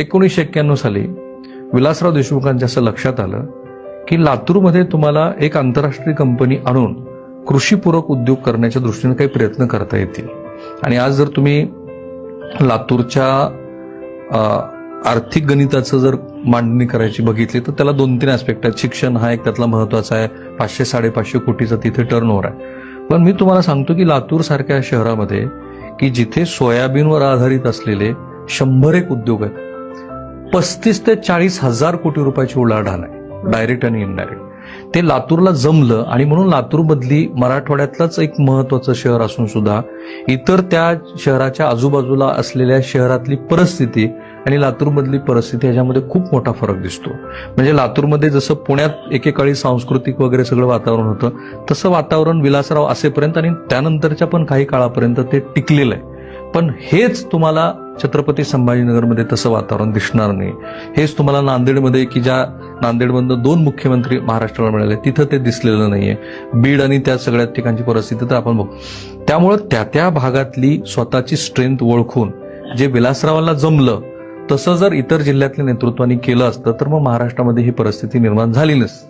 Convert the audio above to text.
एकोणीसशे एक्क्याण्णव साली विलासराव देशमुखांच्या असं लक्षात आलं की लातूरमध्ये तुम्हाला एक आंतरराष्ट्रीय कंपनी आणून कृषीपूरक उद्योग करण्याच्या दृष्टीने काही प्रयत्न करता येतील. आणि आज जर तुम्ही लातूरच्या आर्थिक गणिताचं जर मांडणी करायची बघितली तर त्याला दोन तीन ऍस्पेक्ट आहेत. शिक्षण हा एक त्यातला महत्त्वाचा आहे. पाचशे साडेपाचशे कोटीचा तिथे टर्न ओव्हर आहे. पण मी तुम्हाला सांगतो की लातूर सारख्या शहरामध्ये की जिथे सोयाबीनवर आधारित असलेले शंभर एक उद्योग आहेत पस्तीस ते चाळीस हजार कोटी रुपयाची उलाढाल आहे डायरेक्ट आणि इनडायरेक्ट ते लातूरला जमलं आणि म्हणून लातूरमधली मराठवाड्यातलंच एक महत्वाचं शहर असून सुद्धा इतर त्या शहराच्या आजूबाजूला असलेल्या शहरातली परिस्थिती आणि लातूरमधली परिस्थिती ह्याच्यामध्ये खूप मोठा फरक दिसतो. म्हणजे लातूरमध्ये जसं पुण्यात एकेकाळी सांस्कृतिक वगैरे सगळं वातावरण होतं तसं वातावरण विलासराव असेपर्यंत आणि त्यानंतरच्या पण काही काळापर्यंत ते टिकलेलं आहे. पण हेच तुम्हाला छत्रपती संभाजीनगरमध्ये तसं वातावरण दिसणार नाही. हेच तुम्हाला नांदेडमध्ये की ज्या नांदेडमधनं दोन मुख्यमंत्री महाराष्ट्राला मिळाले तिथं ते दिसलेलं नाहीये. बीड आणि त्या सगळ्या ठिकाणची परिस्थिती तर आपण बघू. त्यामुळं त्या त्या भागातली स्वतःची स्ट्रेंथ ओळखून जे विलासरावाला जमलं तसं जर इतर जिल्ह्यातल्या नेतृत्वाने केलं असतं तर मग महाराष्ट्रामध्ये ही परिस्थिती निर्माण झाली नसती.